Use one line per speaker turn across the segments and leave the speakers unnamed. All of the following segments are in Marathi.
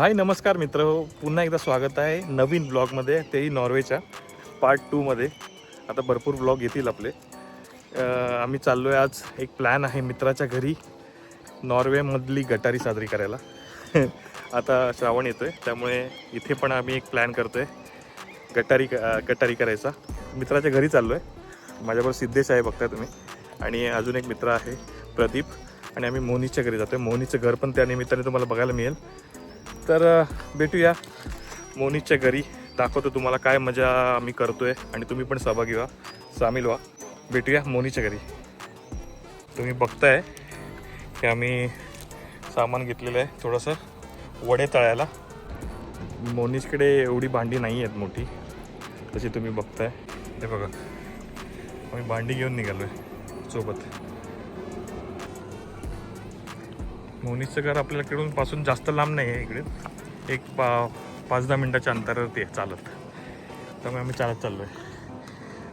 हाय नमस्कार मित्र. हो पुन्हा एकदा स्वागत आहे नवीन ब्लॉगमध्ये तेही नॉर्वेच्या पार्ट टूमध्ये आता भरपूर ब्लॉग येतील आपले. आम्ही चाललो आहे आज एक प्लॅन आहे मित्राच्या घरी नॉर्वेमधली गटारी साजरी करायला. आता श्रावण येतो आहे त्यामुळे इथे पण आम्ही एक प्लॅन करतो आहे गटारी गटारी करायचा. मित्राच्या घरी चाललो आहे माझ्याबरोबर सिद्धेश आहे बघताय तुम्ही. आणि अजून एक मित्र आहे प्रदीप. आणि आम्ही मोनीच्या घरी जातो आहे मोनीचं घर पण त्या निमित्ताने तुम्हाला बघायला मिळेल. तर भेटूया. मोनीच्या घरी. दाखवतो तुम्हाला काय मजा आम्ही करतोय आणि तुम्ही पण सहभागी व्हा. सामील व्हा. भेटूया मोनीच्या घरी. तुम्ही बघताय की आम्ही सामान घेतलेलं आहे थोडंसं वडे तळायला. मोनीजकडे एवढी भांडी नाही आहेत मोठी. तशी तुम्ही बघताय. हे बघा. आम्ही भांडी घेऊन निघालो आहे सोबत. मोनीचं घर आपल्याकडून पासून जास्त लांब नाही आहे इकडे. एक पा पाच दहा मिनटाच्या अंतरावरती आहे चालत. त्यामुळे आम्ही चालत चाललो आहे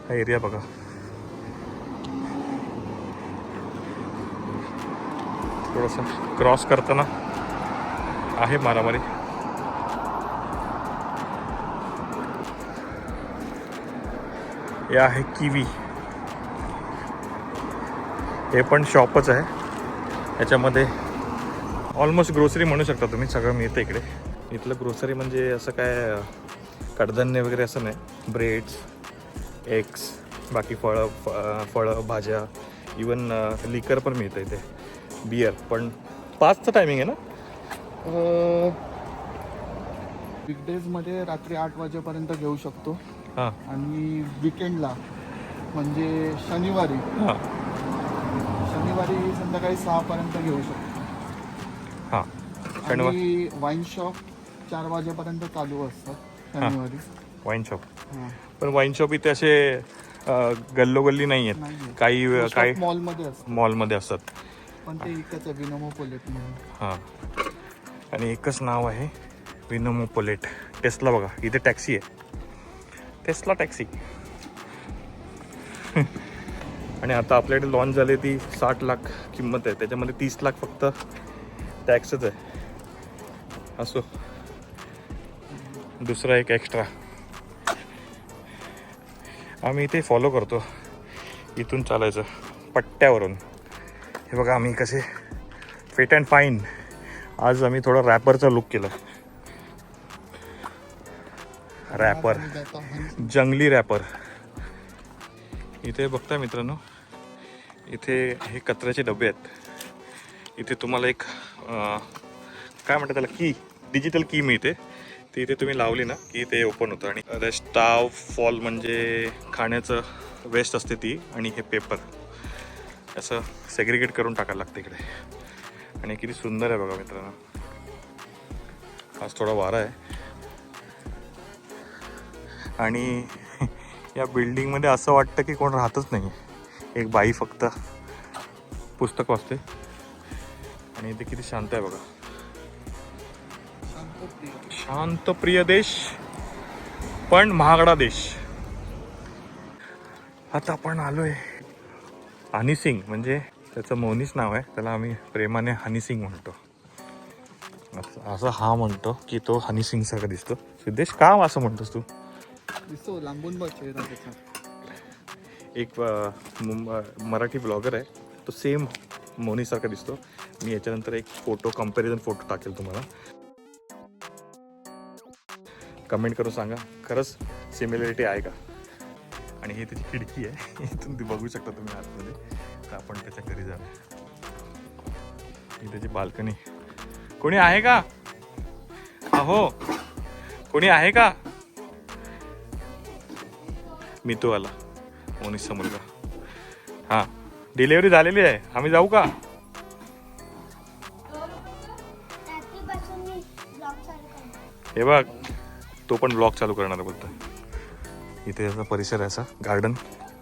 हा एरिया बघा. थोडंसं क्रॉस करताना आहे मारामारी. हे आहे किवी. हे पण शॉपच आहे. याच्यामध्ये ऑलमोस्ट ग्रोसरी म्हणू शकता तुम्ही सगळं मिळतं इकडे. इथलं ग्रोसरी म्हणजे असं काय कडधान्य वगैरे असं नाही. ब्रेड्स एग्स बाकी फळं फ- फळं भाज्या इवन लिकर पण मिळतं इथे. बियर पण पाचचं टायमिंग आहे ना?
वीकडेजमध्ये रात्री आठ वाजेपर्यंत घेऊ शकतो.
हां.
आणि विकेंडला म्हणजे शनिवारी.
हां.
शनिवारी संध्याकाळी सहापर्यंत घेऊ शकतो.
शनिवार
आणि वाईन शॉप चार वाजेपर्यंत चालू असतात शनिवारी.
वाईन शॉप
हां.
पण वाईन शॉप इथे असे अं, गल्लोगल्ली नाही आहेत
नाहीये.
काही काही
मॉलमध्ये असतात.
मॉलमध्ये असतात.
पण ते आहे विनोमो पोलेट म्हणून.
हां. आणि एकच नाव आहे विनोमो पोलेट टेस्ला बघा इथे टॅक्सी आहे. टेस्ला टॅक्सी आणि आता आपल्याकडे लॉन्च झाली ती साठ लाख किंमत आहे. त्याच्यामध्ये तीस लाख फक्त टॅक्सच आहे. असो. दुसरा एक एक्स्ट्रा आम्ही इथे फॉलो करतो. इथून चालायचं. पट्ट्यावरून. हे बघा आम्ही कसे फिट अँड फाईन आज आम्ही थोडं रॅपरचा लुक केलं. रॅपर जंगली रॅपर इथे बघताय मित्रांनो इथे हे कचऱ्याचे डबे आहेत. इथे तुम्हाला एक काय म्हणतात त्याला? की. डिजिटल की मिळते. ती इथे तुम्ही लावली ना की ते ओपन होतं. आणि रेस्टाव फॉल म्हणजे खाण्याचं वेस्ट असते ती आणि हे पेपर असं सेग्रिगेट करून टाकायला लागतं इकडे. आणि किती सुंदर आहे बघा मित्रांनो. आज थोडा वारा आहे. आणि या बिल्डिंगमध्ये असं वाटतं की कोण राहतच नाही एक बाई फक्त पुस्तक वाचते. आणि इथे किती शांत आहे बघा. शांत प्रिय देश पण महागडा देश. आता आपण आलोय हनी सिंग म्हणजे त्याचं मौनीच नाव आहे. त्याला आम्ही प्रेमाने हनी सिंग म्हणतो. असं- असं हा म्हणतो की तो हनी सिंग सारखा दिसतो. सिद्धेश का असं म्हणतोस तू?
दिसतो लांबून बघ
एक मराठी ब्लॉगर आहे. तो सेम मोनीसारखा दिसतो. मी याच्यानंतर एक फोटो कंपॅरिझन फोटो टाकेल तुम्हाला. कमेंट करून सांगा खरंच सिमिलरिटी आहे का? आणि ही त्याची खिडकी आहे इथून ती बघू शकता तुम्ही आतमध्ये. तर आपण त्याच्या घरी जाऊया. ही त्याची बाल्कनी. कोणी आहे का? अहो कोणी आहे का? मी तो आला. मोनीसचा मुलगा. हां डिलेवरी झालेली आहे. आम्ही जाऊ का? हे बघ. तो पण ब्लॉग चालू करणार आहे बोलतो इथे याचा परिसर आहे असा गार्डन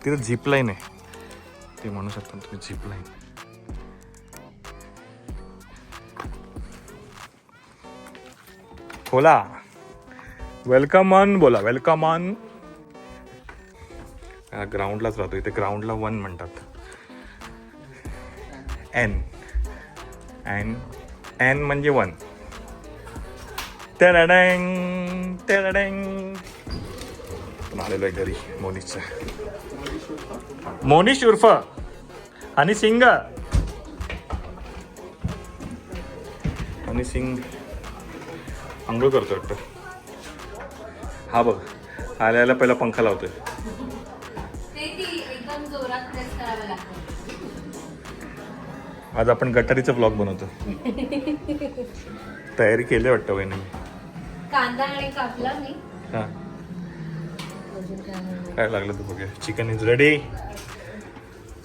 तिथं झिप लाईन आहे. ते म्हणू शकता तुम्ही झिप लाईन खोला. वेलकम ऑन बोला वेलकम ऑन ग्राउंडलाच राहतो. इथे ग्राउंडला वन म्हणतात. एन एन एन म्हणजे वन टेडॅडॅंग टेडॅडॅंग पण आलेलो आहे घरी मोनिशचा मोनिश उर्फ आणि सिंग. आणि सिंग. आंघोळ करतो वाटतं हा बघ आल्या आल्या पहिला पंखा लावतोय. आज आपण गटारीचा ब्लॉग बनवतो. तयारी केली वाटतं वहिनी.
कांदा आणि कापला मी.
हा.
काय
लागलं तू बघूया चिकन इज रेडी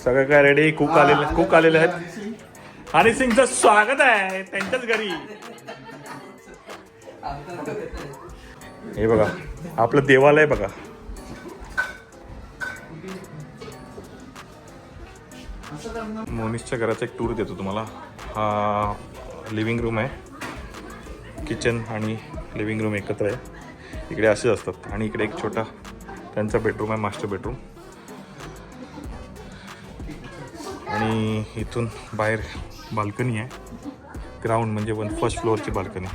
सगळं काय रेडी कुक आलेले कुक आलेले आहेत. आणि सिंगचं स्वागत आहे. त्यांच्याच घरी. हे बघा. आपलं देवालय बघा. मोनिशच्या घराचा एक टूर देतो तुम्हाला. हा लिव्हिंग रूम आहे. किचन आणि लिव्हिंग रूम एकत्र आहे. इकडे असेच असतात. आणि इकडे एक छोटा त्यांचा बेडरूम आहे मास्टर बेडरूम. आणि इथून बाहेर बाल्कनी आहे. ग्राउंड म्हणजे वन फर्स्ट फ्लोअरची बाल्कनी.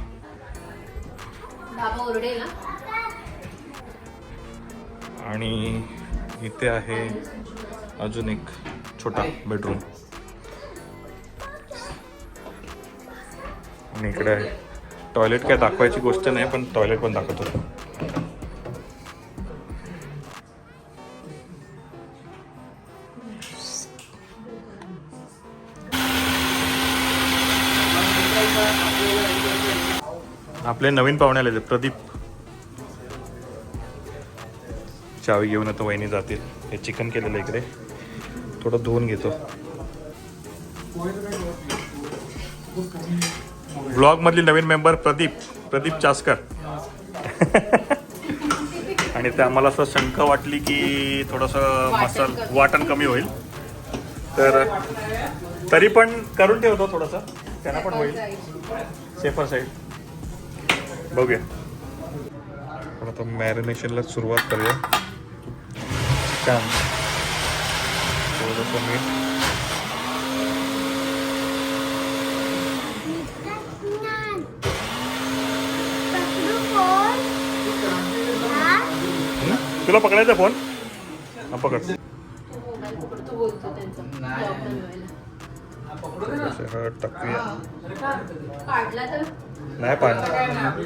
आणि इथे आहे अजून एक छोटा बेडरूम. आणि इकडे आहे टॉयलेट काय दाखवायची गोष्ट नाही पण टॉयलेट पण दाखवतो. आपले नवीन पाहुणे आले प्रदीप. चावी घेऊन आता वहिनी जातील. हे चिकन केलेलं इकडे. थोडं धुवून घेतो. ब्लॉग मधली नवीन मेंबर प्रदीप प्रदीप चासकर. आणि ते आम्हाला असं शंका वाटली की थोडंसं मसाल वाटण कमी होईल. तर तरी पण करून ठेवतो थोडंसं. त्यांना पण होईल. सेफर साईड बघूया. पण आता मॅरिनेशनला सुरुवात करूया. चिकन थोडंसं मीठ
पकडू फोन हा
हं? तुला पकडायचा फोन? हा पकड. टाकूया. नाही पाणी.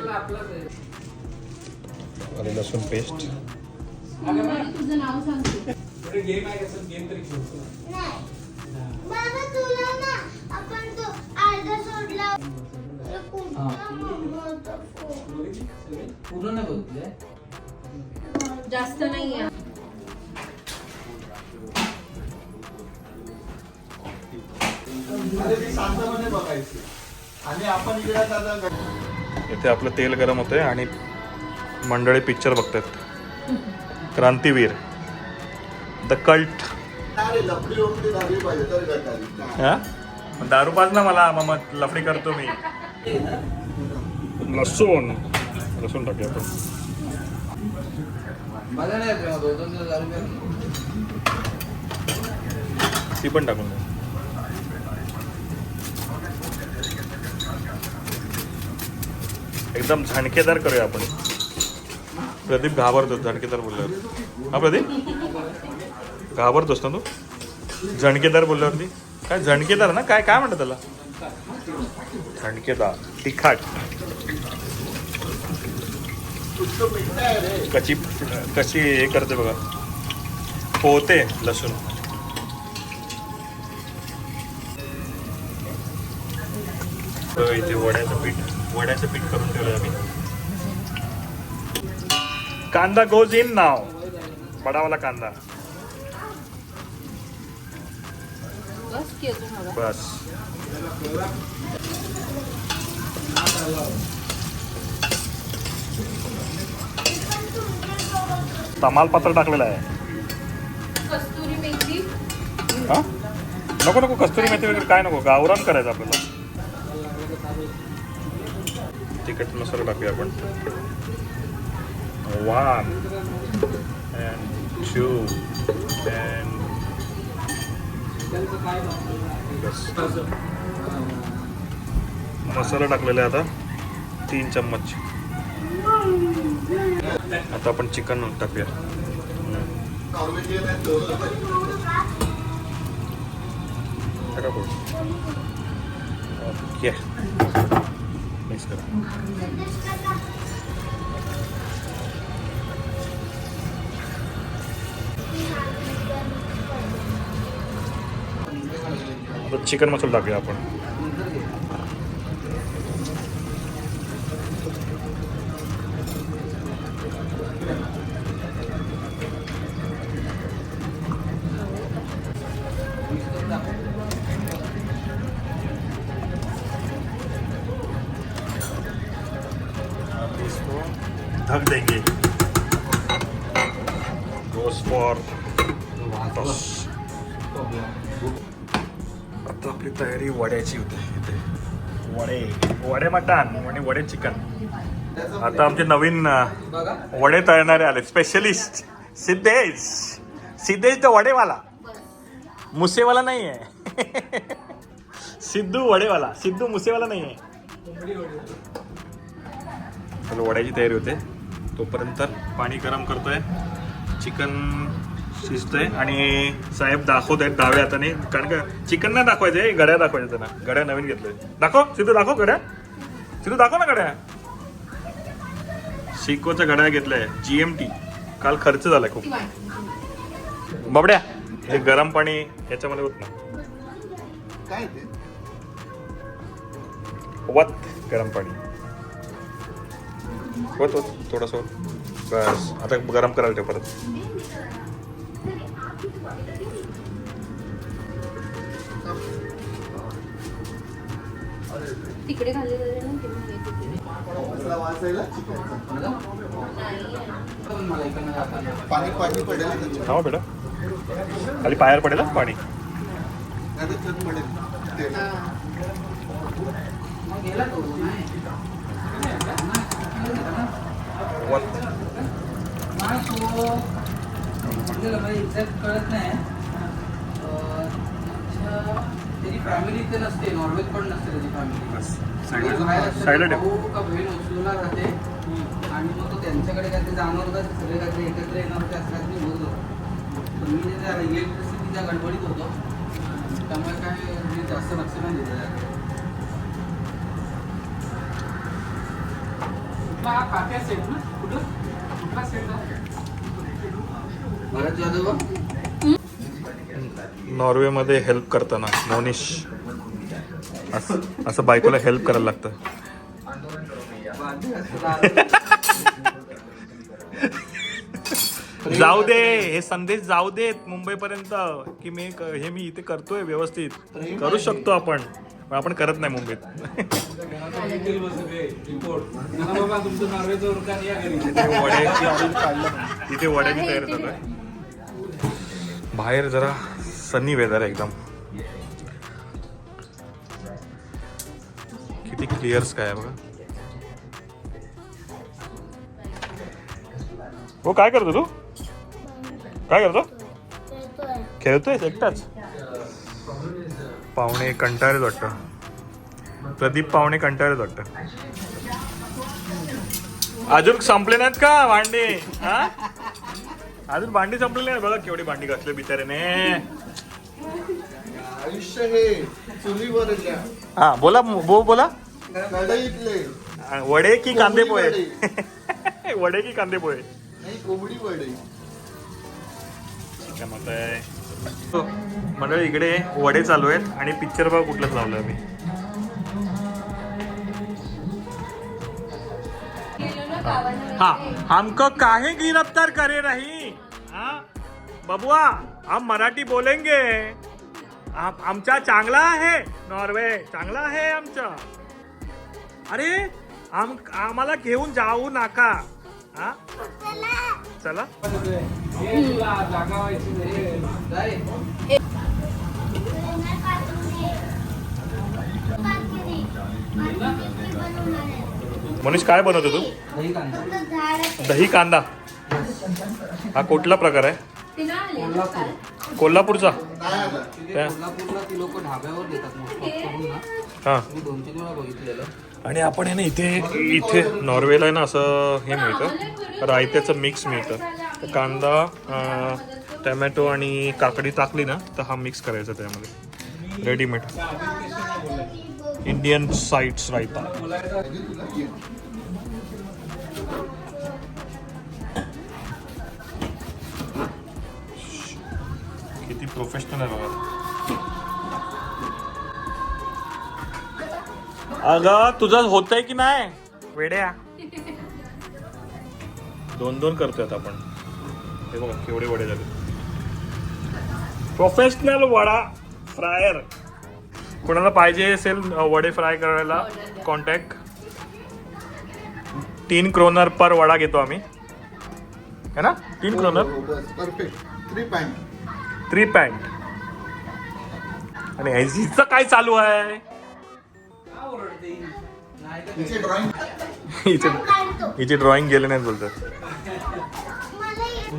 अरे लसूण पेस्ट
पूर्ण नाही बघितले
जास्त नाही आहे
अरे ती शांतपणे बघायची. आणि आपण इकडे आता
इथे आपलं तेल गरम होतंय आणि मंडळी पिक्चर बघतात. क्रांतीवीर. द कल्ट हा? दारू पाच ना मला मग लफडी करतो मी. लसूण. लसूण टाकूया आपण.
मला नाही येत दोन दोन
ती पण टाकून द्या एकदम झणकेदार करूया आपण. प्रदीप घाबरतो झणकेदार बोलल्यावर. हा प्रदीप? घाबरतोस ना तू? झणकेदार बोलल्यावरती? काय झणकेदार ना? काय काय म्हणतात त्याला? झणकेदार तिखाट. कशी कशी हे करते बघा. पोहते लसूण. इथे वड्याचं पीठ वड्याचं पीठ करून ठेवलं आम्ही. कांदा गोज इन नाव बडावाला कांदा.
बस की अजून हवा
बस तमालपत्र टाकलेलं आहे.
कस्तुरी मेथी.
हा? नको नको कस्तुरी मेथी वगैरे काय नको गावरान करायचं आपल्याला. तिखट मसाला टाकूया आपण. वन अँड टू अँड मसाला टाकलेला आहे आता तीन चम्मच. आता आपण चिकन टाकूया. ओके. मिक्स करा. चिकन मसाला टाकूया आपण. आता आपली तयारी वड्याची होते इथे. वडे वडे मटण आणि वडे चिकन. आता आमचे नवीन वडे तळणारे आले स्पेशलिस्ट सिद्धेश. सिद्धेश तो वडेवाला. मुसेवाला नाही आहे सिद्धू वडेवाला. सिद्धू मुसेवाला नाही आहे चलो वड्याची तयारी होते. तोपर्यंत पाणी गरम करतोय. चिकन शिजतंय आणि साहेब दाखवत आहेत डाव्या हाताने. कारण का चिकन नाही दाखवायचं आहे गड्या दाखवायचं त्यांना. गड्या नवीन घेतलंय. दाखव सिद्धू दाखव गड्या. सिद्धू दाखव ना गड्या. सिकोच्या गड्या घेतलाय जीएमटी काल खर्च झालाय खूप. बाबड्या हे गरम पाणी याच्यामध्ये होत ना वत गरम पाणी. होत होत थोडंसं होत बस. आता गरम करायला ठेव परत.
मला इकडनं जाताना.
पाणी पाणी पडेल ना.
थांबा बेटा खाली पायावर पडेल हं पाणी
नाही पडेल तेल.
मग गेला तो नाही
वत
नाही, तो आपल्याला म्हणजे एक्झॅक्ट कळत नाही अं, अच्छा, त्याची फॅमिली इथे नसते नॉर्वेज पण नसते त्याची फॅमिली
साईडला ठेव.
भाऊ का बहीण ओसलूला राहते आणि मग तो त्यांच्याकडे होता ते सगळे काहीतरी एकत्र येणार होते असं बोलत होतो. तर मी ते त्या इलेक्ट्रिसिटीच्या गडबडीत होतो त्यामुळे काय मी जास्त लक्ष नाही दिलं त्याकडे. भरत जाधव
नॉर्वेमध्ये हेल्प करताना. मोनिश असं असं बायकोला हेल्प करायला लागतं. जाऊ दे हे संदेश जाऊ देत मुंबईपर्यंत की मी क- हे मी इथे करतोय व्यवस्थित. करू शकतो आपण पण आपण करत नाही मुंबईत. इथे वड्याची इथे वड्याची तयारी चालू आहे. बाहेर जरा सनी वेदर आहे एकदम. किती क्लिअर स्काय आहे बघा. हो काय करतो तू? काय करतो? खेळतोय एकटाच? पाहुणे कंटाळेच वाटतं. प्रदीप पाहुणे कंटाळेच वाटतं. अजून संपले नाहीत का भांडे? हा? अजून भांडी संपलेली नाही बघा केवढी भांडी घातली बिचारेने.
आयुष्य हे चुलीवर आहे.
हा बोला बो बोला.
कढईतले.
वडे की कांदे पोहे? वडे. की कांदे पोहे?
नाही कोंबडी वडे.
आहे मंडळी इकडे वडे चालू आहेत आणि पिक्चर बघा कुठलं
गेलो ना गावाला
हा. हमको काहे गिरफ्तार करे रही हा? बबुआ हम मराठी बोलेंगे. आमचा चांगला आहे नॉर्वे. चांगला आहे आमचा. अरे आम आम्हाला घेऊन जाऊ नका. हा? चला. मनीष काय बनवतो तू?
दही कांदा.
हा कुठला प्रकार आहे? कोल्हापूरचा?
नाही आला
तिथे
काय?
कोल्हापूरला ती लोक ढाब्यावर देतात मोठं करून ना.
हा.
मी दोन तीन वेळा बघितलेलं.
आणि आपण आहे ना इथे इथे नॉर्वेला आहे ना असं हे मिळतं. रायत्याचं मिक्स मिळतं. कांदा टमॅटो आणि काकडी टाकली ना तर हा मिक्स करायचा त्यामध्ये. Readymade Indian sides raita. Professional आहे बघा अगं तुझं होतंय की नाही? वेड्या. दोन दोन करतोय आपण. हे बघा केवढे वडे झाले. प्रोफेशनल वडा फ्रायर कोणाला पाहिजे असेल वडे फ्राय करायला कॉन्टॅक्ट तीन क्रोनर पर वडा घेतो आम्ही. है ना? तीन kroner
perfect three point
three pant. आणि हिचं काय चालू आहे? हिचे ड्रॉइंग गेले नाही बोलतात.
मला ये-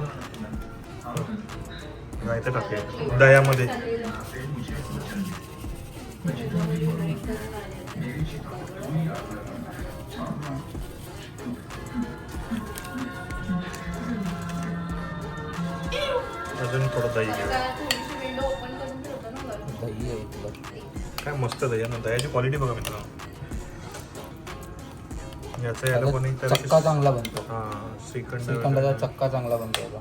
अजून थोडं दही घ्या
जरा थोडीशी विंडो ओपन करून ठेवतो ना वरून.
दही आहे तुला.
काय मस्त दही आहे ना दह्याची क्वालिटी बघा मित्रांनो. याचं याला पण एक
चक्का चांगला बनतो.
हा श्रीखंड
श्रीखंडाचा चक्का चांगला बनतो याचा.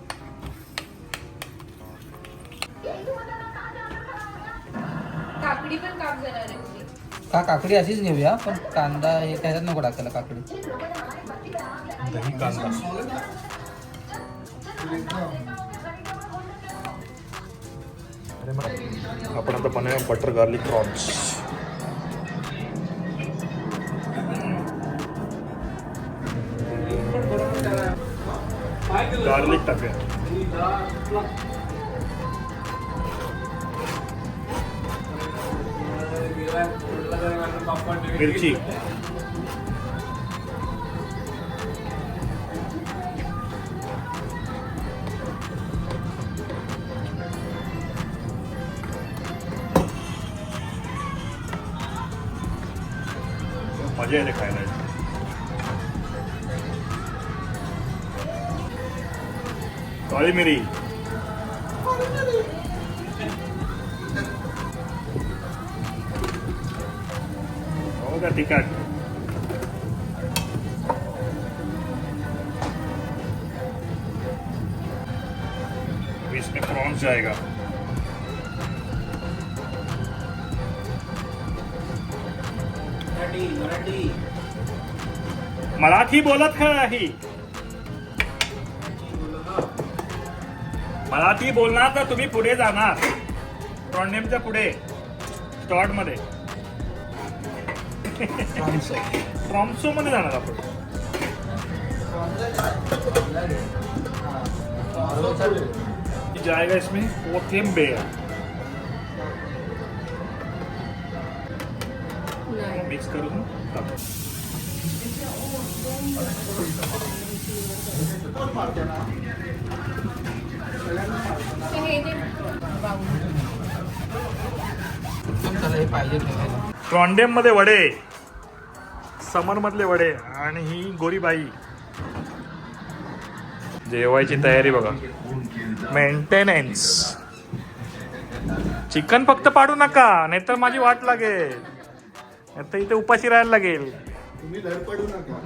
काकडी पण काप जरा रे उभी.
का काकडी अशीच घेऊया पण कांदा हे त्याच्यात नको टाकायला काकडी.
दही कांदा. अरे मग आपण आता बनवूया बटर गार्लिक प्रॉन्स गार्लिक टाकूया मिरची। काळी मिरी। हो का तिखट अब इसमें प्रॉन्स जाएगा।
मराठी मराठी
मराठी बोलत नाही मराठी बोलणार तर तुम्ही पुढे जाणार. ट्रॉन्डेमच्या पुढे. स्टॉटमध्ये. ट्रॉम्सो मध्ये जाणार आपण. जाएगा इसमें कोथिंबीर मिक्स करून टाकू. ट्रॉन्डेममध्ये वडे. समर मधले वडे आणि ही गोरीबाई. जेवायची तयारी बघा. मेंटेनन्स चिकन फक्त पाडू नका नाहीतर माझी वाट लागेल. नाहीतर इथे उपाशी राहायला लागेल.
तुम्ही धडपडू नका.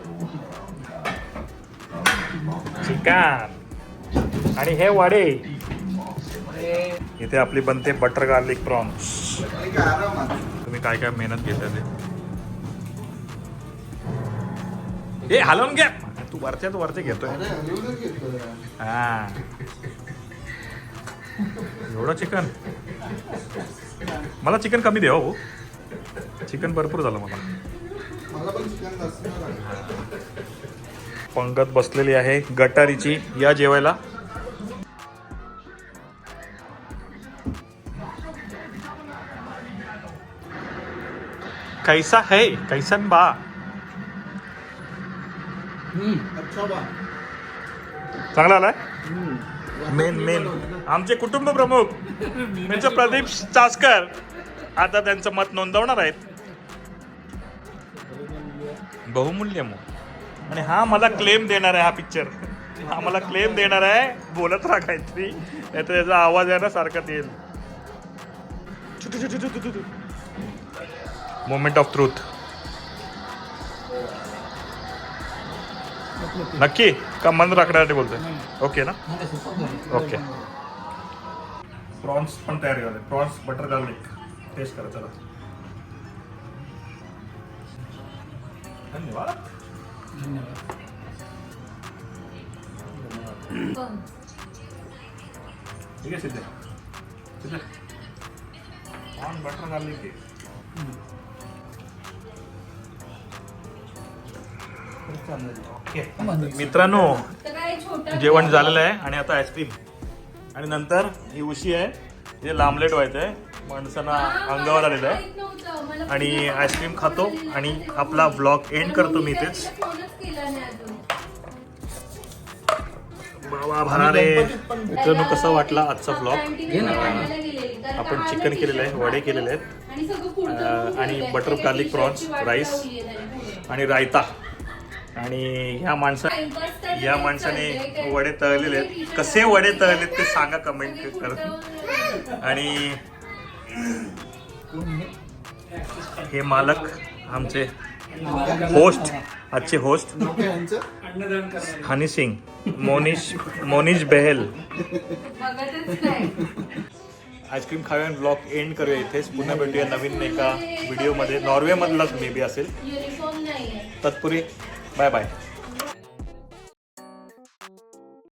चिकन आणि हे वडे. इथे आपली बनते बटर गार्लिक प्रॉन्स. तुम्ही काय काय मेहनत घेता ते? हे हलवून घ्या तू वरच्यात वरचे घेतोय. हा. एवढं चिकन? मला चिकन कमी द्या हो. चिकन भरपूर झालं मला.
मला पण चिकन
पंगत बसलेली आहे गटारीची. या जेवायला. कैसा है? कैसन बा? चांगला आलाय? Main main. आमचे कुटुंब प्रमुख त्यांचं प्रदीप चासकर. आता त्यांचं मत नोंदवणार आहेत. बहुमूल्य मग आणि हा मला क्लेम देणार आहे हा पिक्चर हा मला क्लेम देणार आहे बोलत राहा काहीतरी. नाही तर त्याचा आवाज आहे ना सारखाच येईल मोमेंट ऑफ ट्रूथ नक्की? का मन राखण्यासाठी बोलतोय? ओके ना? ओके प्रॉन्स पण तयार झाले. प्रॉन्स बटर गार्लिक टेस्ट करा चला. धन्यवाद.
धन्यवाद.
ठीक आहे सिद्धे. सिद्धे. ऑन बटर गार्लिक आहे. मित्रांनो जेवण झालेलं आहे आणि आता आईस्क्रीम आणि नंतर ही उशी आहे. जे लांबलेट व्हायचं आहे. माणसांना अंगावर आलेलं आहे. आणि आईस्क्रीम खातो आणि आपला ब्लॉग एंड करतो मी इथेच. बाबा भरारे मित्रांनो कसा वाटला आजचा.
कारण
आपण
का?
चिकन केलेलं आहे, वडे केलेले आहेत.
आणि सगळं पुढचं
अं,
बघून
आणि रायता. आणि ह्या माणसा
Timepass तर
या
नाही
माणसाने. वडे तळलेले आहेत. कसे वडे तळलेत ते सांगा कमेंट
पुढचं-
आणि हे मालक आमचे होस्ट आजचे host. Honey Singh Monish Monish Behel. Ice cream खाऊया ब्लॉग एंड करूया इथेच. पुन्हा भेटूया नवीन एका व्हिडिओमध्ये नॉर्वेमधलाच मे बी असेल. तत्पुरी बाय बाय